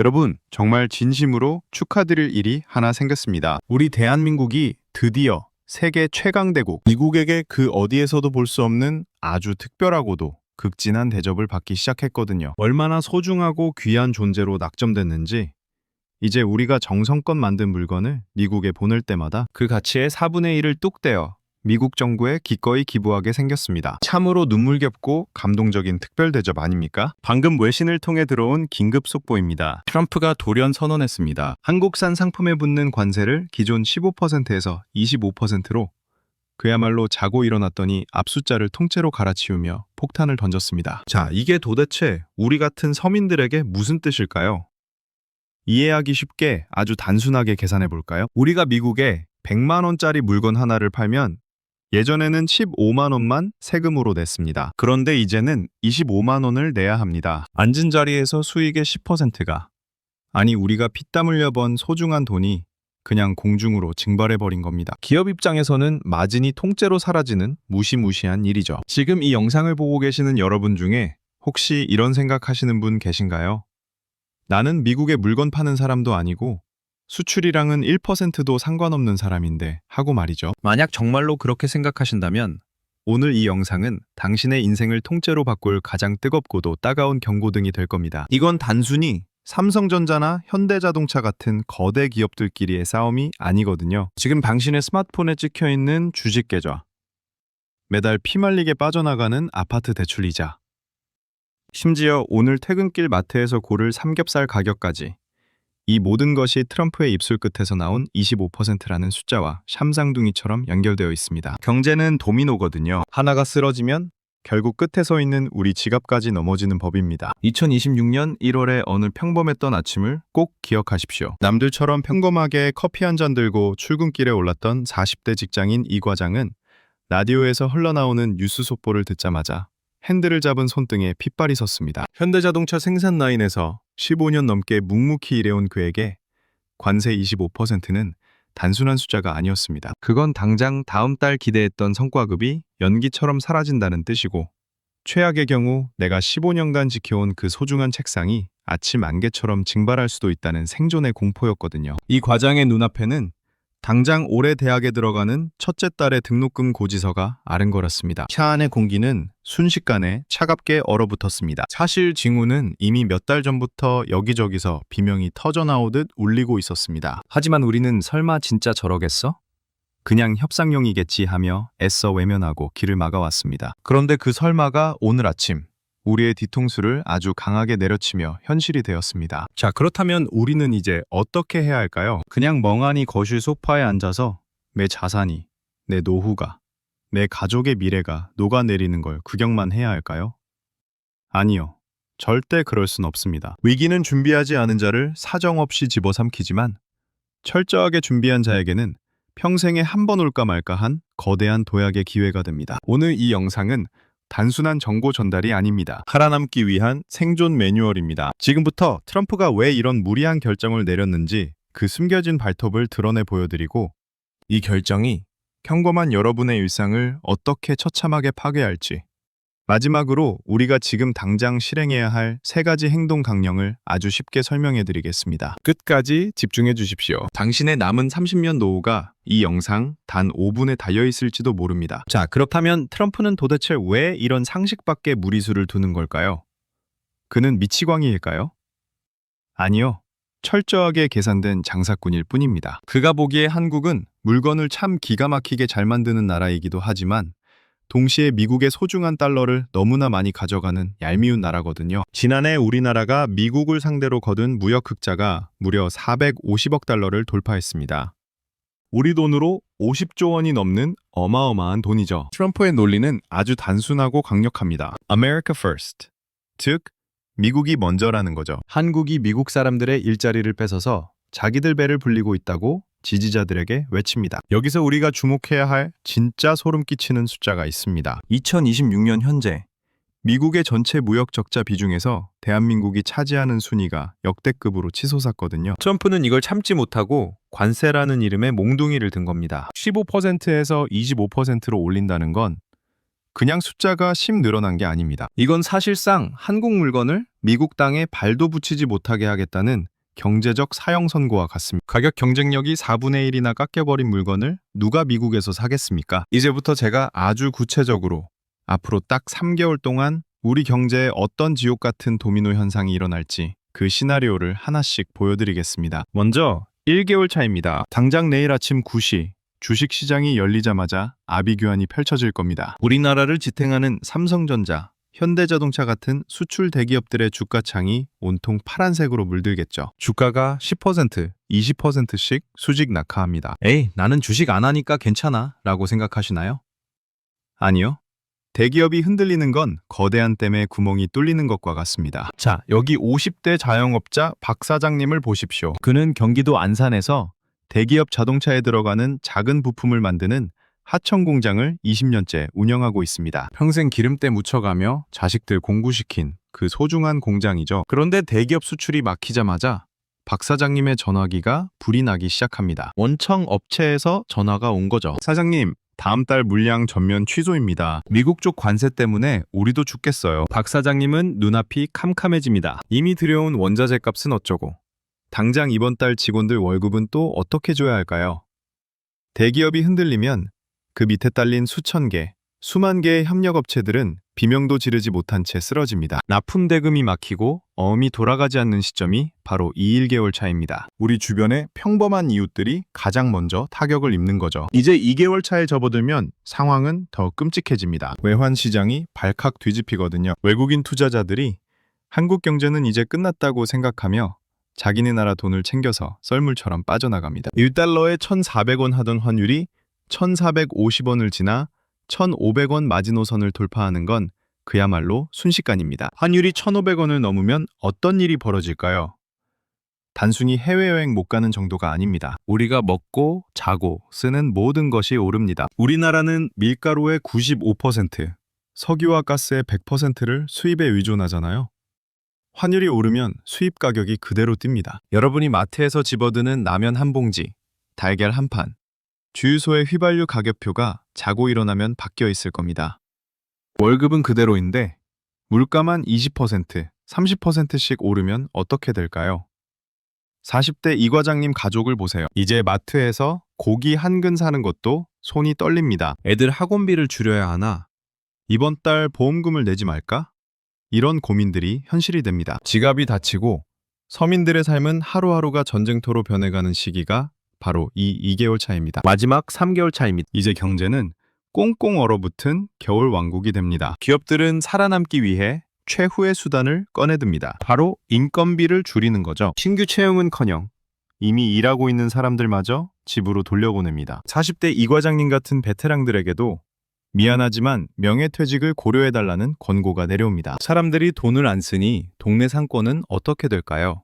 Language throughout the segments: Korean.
여러분, 정말 진심으로 축하드릴 일이 하나 생겼습니다. 우리 대한민국이 드디어 세계 최강대국, 미국에게 그 어디에서도 볼 수 없는 아주 특별하고도 극진한 대접을 받기 시작했거든요. 얼마나 소중하고 귀한 존재로 낙점됐는지 이제 우리가 정성껏 만든 물건을 미국에 보낼 때마다 그 가치의 4분의 1을 뚝 떼어 미국 정부에 기꺼이 기부하게 생겼습니다. 참으로 눈물겹고 감동적인 특별 대접 아닙니까? 방금 외신을 통해 들어온 긴급 속보입니다. 트럼프가 돌연 선언했습니다. 한국산 상품에 붙는 관세를 기존 15%에서 25%로 그야말로 자고 일어났더니 앞숫자를 통째로 갈아치우며 폭탄을 던졌습니다. 자, 이게 도대체 우리 같은 서민들에게 무슨 뜻일까요? 이해하기 쉽게 아주 단순하게 계산해 볼까요? 우리가 미국에 100만 원짜리 물건 하나를 팔면 예전에는 15만 원만 세금으로 냈습니다. 그런데 이제는 25만 원을 내야 합니다. 앉은 자리에서 수익의 10%가 아니 우리가 피땀 흘려 번 소중한 돈이 그냥 공중으로 증발해 버린 겁니다. 기업 입장에서는 마진이 통째로 사라지는 무시무시한 일이죠. 지금 이 영상을 보고 계시는 여러분 중에 혹시 이런 생각하시는 분 계신가요? 나는 미국에 물건 파는 사람도 아니고 수출이랑은 1%도 상관없는 사람인데 하고 말이죠. 만약 정말로 그렇게 생각하신다면 오늘 이 영상은 당신의 인생을 통째로 바꿀 가장 뜨겁고도 따가운 경고등이 될 겁니다. 이건 단순히 삼성전자나 현대자동차 같은 거대 기업들끼리의 싸움이 아니거든요. 지금 당신의 스마트폰에 찍혀 있는 주식 계좌, 매달 피말리게 빠져나가는 아파트 대출 이자, 심지어 오늘 퇴근길 마트에서 고를 삼겹살 가격까지 이 모든 것이 트럼프의 입술 끝에서 나온 25%라는 숫자와 샴상둥이처럼 연결되어 있습니다. 경제는 도미노거든요. 하나가 쓰러지면 결국 끝에 서 있는 우리 지갑까지 넘어지는 법입니다. 2026년 1월의 어느 평범했던 아침을 꼭 기억하십시오. 남들처럼 평범하게 커피 한 잔 들고 출근길에 올랐던 40대 직장인 이 과장은 라디오에서 흘러나오는 뉴스 속보를 듣자마자 핸들을 잡은 손등에 핏발이 섰습니다. 현대자동차 생산 라인에서 15년 넘게 묵묵히 일해온 그에게 관세 25%는 단순한 숫자가 아니었습니다. 그건 당장 다음 달 기대했던 성과급이 연기처럼 사라진다는 뜻이고 최악의 경우 내가 15년간 지켜온 그 소중한 책상이 아침 안개처럼 증발할 수도 있다는 생존의 공포였거든요. 이 과장의 눈앞에는 당장 올해 대학에 들어가는 첫째 딸의 등록금 고지서가 아른거렸습니다. 차 안의 공기는 순식간에 차갑게 얼어붙었습니다. 사실 징후는 이미 몇 달 전부터 여기저기서 비명이 터져나오듯 울리고 있었습니다. 하지만 우리는 설마 진짜 저러겠어? 그냥 협상용이겠지 하며 애써 외면하고 길을 막아왔습니다. 그런데 그 설마가 오늘 아침 우리의 뒤통수를 아주 강하게 내려치며 현실이 되었습니다. 자, 그렇다면 우리는 이제 어떻게 해야 할까요? 그냥 멍하니 거실 소파에 앉아서 내 자산이, 내 노후가, 내 가족의 미래가 녹아내리는 걸 구경만 해야 할까요? 아니요. 절대 그럴 순 없습니다. 위기는 준비하지 않은 자를 사정없이 집어삼키지만 철저하게 준비한 자에게는 평생에 한 번 올까 말까 한 거대한 도약의 기회가 됩니다. 오늘 이 영상은 단순한 정보 전달이 아닙니다. 살아남기 위한 생존 매뉴얼입니다. 지금부터 트럼프가 왜 이런 무리한 결정을 내렸는지 그 숨겨진 발톱을 드러내 보여드리고 이 결정이 평범한 여러분의 일상을 어떻게 처참하게 파괴할지 마지막으로 우리가 지금 당장 실행해야 할 세 가지 행동 강령을 아주 쉽게 설명해 드리겠습니다. 끝까지 집중해 주십시오. 당신의 남은 30년 노후가 이 영상 단 5분에 달려 있을지도 모릅니다. 자, 그렇다면 트럼프는 도대체 왜 이런 상식 밖의 무리수를 두는 걸까요? 그는 미치광이일까요? 아니요. 철저하게 계산된 장사꾼일 뿐입니다. 그가 보기에 한국은 물건을 참 기가 막히게 잘 만드는 나라이기도 하지만 동시에 미국의 소중한 달러를 너무나 많이 가져가는 얄미운 나라거든요. 지난해 우리나라가 미국을 상대로 거둔 무역 흑자가 무려 450억 달러를 돌파했습니다. 우리 돈으로 50조 원이 넘는 어마어마한 돈이죠. 트럼프의 논리는 아주 단순하고 강력합니다. America first. 즉, 미국이 먼저라는 거죠. 한국이 미국 사람들의 일자리를 뺏어서 자기들 배를 불리고 있다고 지지자들에게 외칩니다. 여기서 우리가 주목해야 할 진짜 소름 끼치는 숫자가 있습니다. 2026년 현재 미국의 전체 무역 적자 비중에서 대한민국이 차지하는 순위가 역대급으로 치솟았거든요. 트럼프는 이걸 참지 못하고 관세라는 이름의 몽둥이를 든 겁니다. 15%에서 25%로 올린다는 건 그냥 숫자가 10 늘어난 게 아닙니다. 이건 사실상 한국 물건을 미국 땅에 발도 붙이지 못하게 하겠다는 경제적 사형 선고와 같습니다. 가격 경쟁력이 4분의 1이나 깎여버린 물건을 누가 미국에서 사겠습니까? 이제부터 제가 아주 구체적으로 앞으로 딱 3개월 동안 우리 경제에 어떤 지옥 같은 도미노 현상이 일어날지 그 시나리오를 하나씩 보여드리겠습니다. 먼저 1개월 차입니다. 당장 내일 아침 9시 주식 시장이 열리자마자 아비 규환이 펼쳐질 겁니다. 우리나라를 지탱하는 삼성전자, 현대자동차 같은 수출 대기업들의 주가창이 온통 파란색으로 물들겠죠. 주가가 10%, 20%씩 수직 낙하합니다. 에이, 나는 주식 안 하니까 괜찮아 라고 생각하시나요? 아니요. 대기업이 흔들리는 건 거대한 댐에 구멍이 뚫리는 것과 같습니다. 자, 여기 50대 자영업자 박 사장님을 보십시오. 그는 경기도 안산에서 대기업 자동차에 들어가는 작은 부품을 만드는 하청 공장을 20년째 운영하고 있습니다. 평생 기름때 묻혀가며 자식들 공부시킨 그 소중한 공장이죠. 그런데 대기업 수출이 막히자마자 박 사장님의 전화기가 불이 나기 시작합니다. 원청 업체에서 전화가 온 거죠. 사장님, 다음 달 물량 전면 취소입니다. 미국 쪽 관세 때문에 우리도 죽겠어요. 박 사장님은 눈앞이 캄캄해집니다. 이미 들여온 원자재 값은 어쩌고. 당장 이번 달 직원들 월급은 또 어떻게 줘야 할까요? 대기업이 흔들리면 그 밑에 딸린 수천 개, 수만 개의 협력업체들은 비명도 지르지 못한 채 쓰러집니다. 납품 대금이 막히고 어음이 돌아가지 않는 시점이 바로 이 1개월 차입니다. 우리 주변의 평범한 이웃들이 가장 먼저 타격을 입는 거죠. 이제 2개월 차에 접어들면 상황은 더 끔찍해집니다. 외환 시장이 발칵 뒤집히거든요. 외국인 투자자들이 한국 경제는 이제 끝났다고 생각하며 자기네 나라 돈을 챙겨서 썰물처럼 빠져나갑니다. 1달러에 1,400원 하던 환율이 1,450원을 지나 1,500원 마지노선을 돌파하는 건 그야말로 순식간입니다. 환율이 1,500원을 넘으면 어떤 일이 벌어질까요? 단순히 해외여행 못 가는 정도가 아닙니다. 우리가 먹고 자고 쓰는 모든 것이 오릅니다. 우리나라는 밀가루의 95%, 석유와 가스의 100%를 수입에 의존하잖아요. 환율이 오르면 수입 가격이 그대로 뜁니다. 여러분이 마트에서 집어드는 라면 한 봉지, 달걀 한 판, 주유소의 휘발유 가격표가 자고 일어나면 바뀌어 있을 겁니다. 월급은 그대로인데 물가만 20%, 30%씩 오르면 어떻게 될까요? 40대 이 과장님 가족을 보세요. 이제 마트에서 고기 한 근 사는 것도 손이 떨립니다. 애들 학원비를 줄여야 하나? 이번 달 보험금을 내지 말까? 이런 고민들이 현실이 됩니다. 지갑이 닫히고 서민들의 삶은 하루하루가 전쟁터로 변해가는 시기가 바로 이 2개월 차입니다. 마지막 3개월 차입니다. 이제 경제는 꽁꽁 얼어붙은 겨울 왕국이 됩니다. 기업들은 살아남기 위해 최후의 수단을 꺼내듭니다. 바로 인건비를 줄이는 거죠. 신규 채용은커녕 이미 일하고 있는 사람들마저 집으로 돌려보냅니다. 40대 이 과장님 같은 베테랑들에게도 미안하지만 명예퇴직을 고려해달라는 권고가 내려옵니다. 사람들이 돈을 안 쓰니 동네 상권은 어떻게 될까요?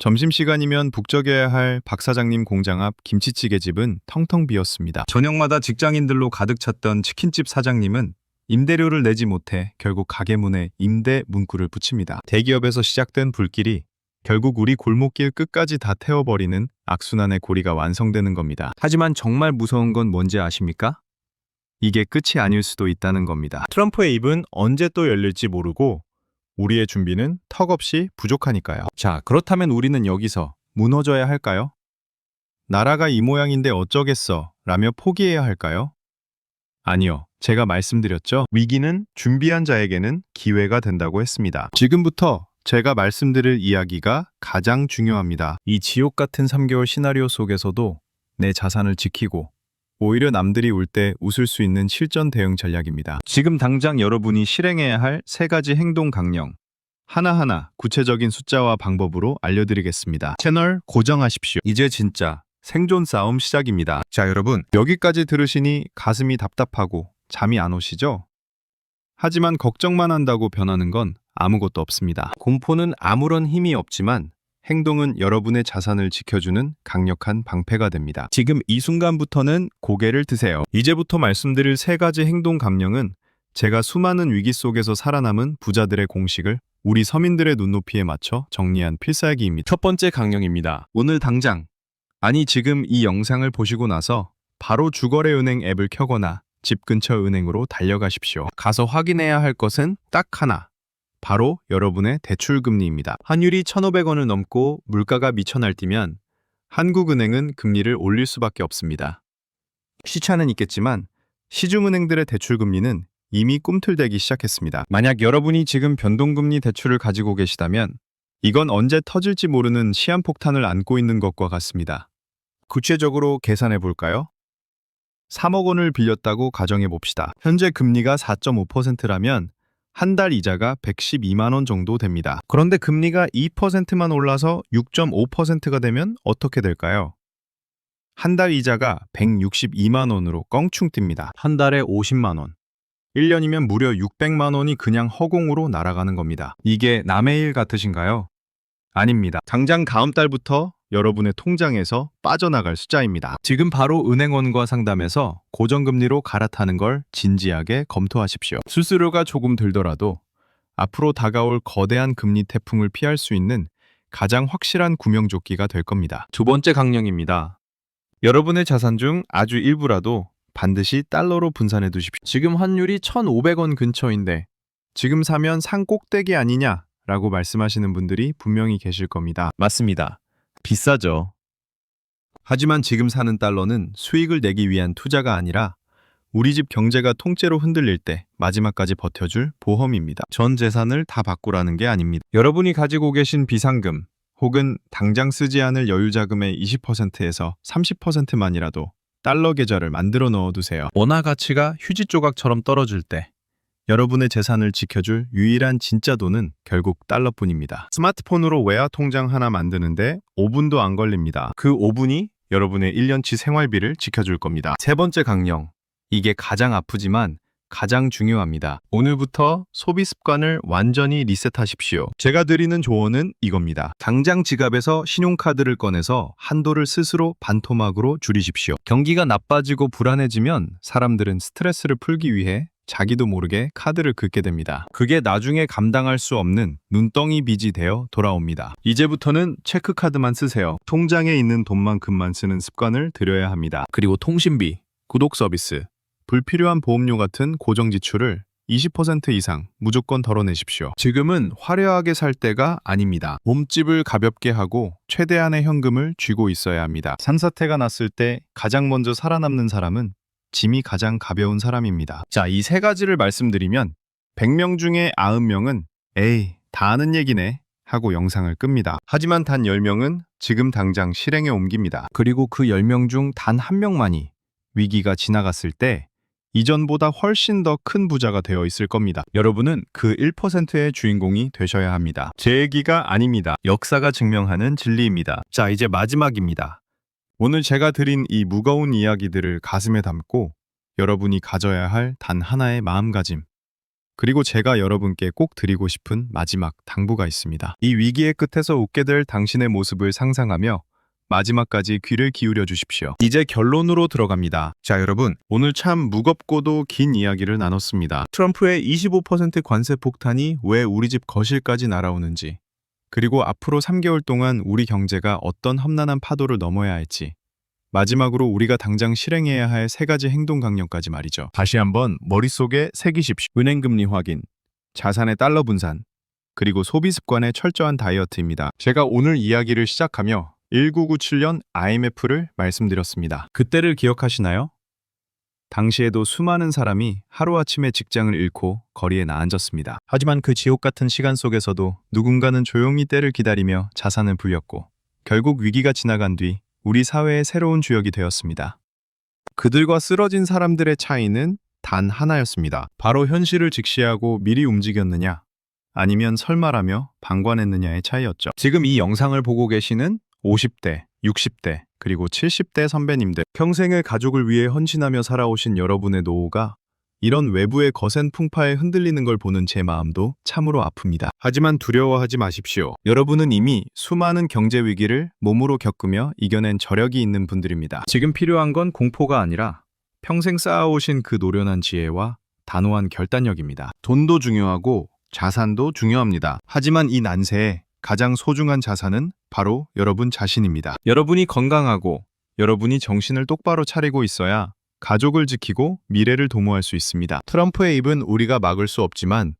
점심시간이면 북적여야 할 박 사장님 공장 앞 김치찌개 집은 텅텅 비었습니다. 저녁마다 직장인들로 가득 찼던 치킨집 사장님은 임대료를 내지 못해 결국 가게 문에 임대 문구를 붙입니다. 대기업에서 시작된 불길이 결국 우리 골목길 끝까지 다 태워버리는 악순환의 고리가 완성되는 겁니다. 하지만 정말 무서운 건 뭔지 아십니까? 이게 끝이 아닐 수도 있다는 겁니다. 트럼프의 입은 언제 또 열릴지 모르고 우리의 준비는 턱없이 부족하니까요. 자, 그렇다면 우리는 여기서 무너져야 할까요? 나라가 이 모양인데 어쩌겠어 라며 포기해야 할까요? 아니요. 제가 말씀드렸죠. 위기는 준비한 자에게는 기회가 된다고 했습니다. 지금부터 제가 말씀드릴 이야기가 가장 중요합니다. 이 지옥 같은 3개월 시나리오 속에서도 내 자산을 지키고 오히려 남들이 울 때 웃을 수 있는 실전 대응 전략입니다. 지금 당장 여러분이 실행해야 할 세 가지 행동 강령. 하나하나 구체적인 숫자와 방법으로 알려드리겠습니다. 채널 고정하십시오. 이제 진짜 생존 싸움 시작입니다. 자, 여러분. 여기까지 들으시니 가슴이 답답하고 잠이 안 오시죠? 하지만 걱정만 한다고 변하는 건 아무것도 없습니다. 공포는 아무런 힘이 없지만 행동은 여러분의 자산을 지켜주는 강력한 방패가 됩니다. 지금 이 순간부터는 고개를 드세요. 이제부터 말씀드릴 세 가지 행동 감령은 제가 수많은 위기 속에서 살아남은 부자들의 공식을 우리 서민들의 눈높이에 맞춰 정리한 필살기입니다. 첫 번째 강령입니다. 오늘 당장, 아니 지금 이 영상을 보시고 나서 바로 주거래은행 앱을 켜거나 집 근처 은행으로 달려가십시오. 가서 확인해야 할 것은 딱 하나. 바로 여러분의 대출 금리입니다. 환율이 1,500원을 넘고 물가가 미쳐 날뛰면 한국은행은 금리를 올릴 수밖에 없습니다. 시차는 있겠지만 시중은행들의 대출 금리는 이미 꿈틀대기 시작했습니다. 만약 여러분이 지금 변동금리 대출을 가지고 계시다면 이건 언제 터질지 모르는 시한폭탄을 안고 있는 것과 같습니다. 구체적으로 계산해 볼까요? 3억 원을 빌렸다고 가정해 봅시다. 현재 금리가 4.5%라면 한 달 이자가 112만 원 정도 됩니다. 그런데 금리가 2%만 올라서 6.5%가 되면 어떻게 될까요? 한 달 이자가 162만 원으로 껑충 뜁니다. 한 달에 50만 원. 1년이면 무려 600만 원이 그냥 허공으로 날아가는 겁니다. 이게 남의 일 같으신가요? 아닙니다. 당장 다음 달부터 여러분의 통장에서 빠져나갈 숫자입니다. 지금 바로 은행원과 상담해서 고정금리로 갈아타는 걸 진지하게 검토하십시오. 수수료가 조금 들더라도 앞으로 다가올 거대한 금리 태풍을 피할 수 있는 가장 확실한 구명조끼가 될 겁니다. 두 번째 강령입니다. 여러분의 자산 중 아주 일부라도 반드시 달러로 분산해 두십시오. 지금 환율이 1,500원 근처인데 지금 사면 산 꼭대기 아니냐? 라고 말씀하시는 분들이 분명히 계실 겁니다. 맞습니다. 비싸죠. 하지만 지금 사는 달러는 수익을 내기 위한 투자가 아니라 우리 집 경제가 통째로 흔들릴 때 마지막까지 버텨줄 보험입니다. 전 재산을 다 바꾸라는 게 아닙니다. 여러분이 가지고 계신 비상금 혹은 당장 쓰지 않을 여유 자금의 20%에서 30%만이라도 달러 계좌를 만들어 넣어두세요. 원화 가치가 휴지 조각처럼 떨어질 때 여러분의 재산을 지켜줄 유일한 진짜 돈은 결국 달러뿐입니다. 스마트폰으로 외화 통장 하나 만드는데 5분도 안 걸립니다. 그 5분이 여러분의 1년치 생활비를 지켜줄 겁니다. 세 번째 강령. 이게 가장 아프지만 가장 중요합니다. 오늘부터 소비 습관을 완전히 리셋하십시오. 제가 드리는 조언은 이겁니다. 당장 지갑에서 신용카드를 꺼내서 한도를 스스로 반토막으로 줄이십시오. 경기가 나빠지고 불안해지면 사람들은 스트레스를 풀기 위해 자기도 모르게 카드를 긁게 됩니다. 그게 나중에 감당할 수 없는 눈덩이 빚이 되어 돌아옵니다. 이제부터는 체크카드만 쓰세요. 통장에 있는 돈만큼만 쓰는 습관을 들여야 합니다. 그리고 통신비, 구독 서비스, 불필요한 보험료 같은 고정 지출을 20% 이상 무조건 덜어내십시오. 지금은 화려하게 살 때가 아닙니다. 몸집을 가볍게 하고 최대한의 현금을 쥐고 있어야 합니다. 산사태가 났을 때 가장 먼저 살아남는 사람은 짐이 가장 가벼운 사람입니다. 자, 이 세 가지를 말씀드리면 100명 중에 90명은 에이, 다 아는 얘기네 하고 영상을 끕니다. 하지만 단 10명은 지금 당장 실행에 옮깁니다. 그리고 그 10명 중 단 한 명만이 위기가 지나갔을 때 이전보다 훨씬 더 큰 부자가 되어 있을 겁니다. 여러분은 그 1%의 주인공이 되셔야 합니다. 제 얘기가 아닙니다. 역사가 증명하는 진리입니다. 자, 이제 마지막입니다. 오늘 제가 드린 이 무거운 이야기들을 가슴에 담고 여러분이 가져야 할 단 하나의 마음가짐. 그리고 제가 여러분께 꼭 드리고 싶은 마지막 당부가 있습니다. 이 위기의 끝에서 웃게 될 당신의 모습을 상상하며 마지막까지 귀를 기울여 주십시오. 이제 결론으로 들어갑니다. 자, 여러분. 오늘 참 무겁고도 긴 이야기를 나눴습니다. 트럼프의 25% 관세 폭탄이 왜 우리 집 거실까지 날아오는지, 그리고 앞으로 3개월 동안 우리 경제가 어떤 험난한 파도를 넘어야 할지, 마지막으로 우리가 당장 실행해야 할 세 가지 행동 강령까지 말이죠. 다시 한번 머릿속에 새기십시오. 은행 금리 확인, 자산의 달러 분산, 그리고 소비 습관의 철저한 다이어트입니다. 제가 오늘 이야기를 시작하며 1997년 IMF를 말씀드렸습니다. 그때를 기억하시나요? 당시에도 수많은 사람이 하루아침에 직장을 잃고 거리에 나앉았습니다. 하지만 그 지옥 같은 시간 속에서도 누군가는 조용히 때를 기다리며 자산을 불렸고 결국 위기가 지나간 뒤 우리 사회의 새로운 주역이 되었습니다. 그들과 쓰러진 사람들의 차이는 단 하나였습니다. 바로 현실을 직시하고 미리 움직였느냐, 아니면 설마라며 방관했느냐의 차이였죠. 지금 이 영상을 보고 계시는 50대, 60대, 그리고 70대 선배님들, 평생을 가족을 위해 헌신하며 살아오신 여러분의 노후가 이런 외부의 거센 풍파에 흔들리는 걸 보는 제 마음도 참으로 아픕니다. 하지만 두려워하지 마십시오. 여러분은 이미 수많은 경제 위기를 몸으로 겪으며 이겨낸 저력이 있는 분들입니다. 지금 필요한 건 공포가 아니라 평생 쌓아오신 그 노련한 지혜와 단호한 결단력입니다. 돈도 중요하고 자산도 중요합니다. 하지만 이 난세에 가장 소중한 자산은 바로 여러분 자신입니다. 여러분이 건강하고 여러분이 정신을 똑바로 차리고 있어야 가족을 지키고 미래를 도모할 수 있습니다. 트럼프의 입은 우리가 막을 수 없지만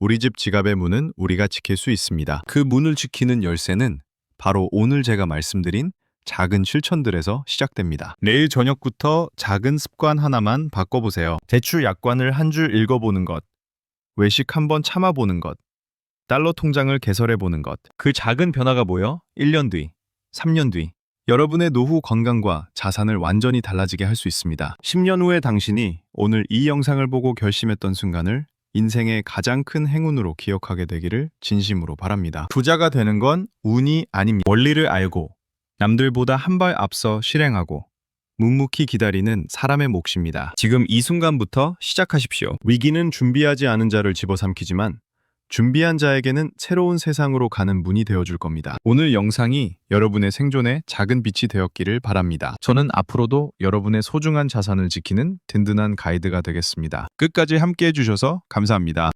우리 집 지갑의 문은 우리가 지킬 수 있습니다. 그 문을 지키는 열쇠는 바로 오늘 제가 말씀드린 작은 실천들에서 시작됩니다. 내일 저녁부터 작은 습관 하나만 바꿔보세요. 대출 약관을 한 줄 읽어보는 것, 외식 한번 참아보는 것, 달러 통장을 개설해 보는 것. 그 작은 변화가 모여 1년 뒤, 3년 뒤, 여러분의 노후 건강과 자산을 완전히 달라지게 할 수 있습니다. 10년 후에 당신이 오늘 이 영상을 보고 결심했던 순간을 인생의 가장 큰 행운으로 기억하게 되기를 진심으로 바랍니다. 부자가 되는 건 운이 아닙니다. 원리를 알고 남들보다 한 발 앞서 실행하고 묵묵히 기다리는 사람의 몫입니다. 지금 이 순간부터 시작하십시오. 위기는 준비하지 않은 자를 집어삼키지만 준비한 자에게는 새로운 세상으로 가는 문이 되어줄 겁니다. 오늘 영상이 여러분의 생존에 작은 빛이 되었기를 바랍니다. 저는 앞으로도 여러분의 소중한 자산을 지키는 든든한 가이드가 되겠습니다. 끝까지 함께 해 주셔서 감사합니다.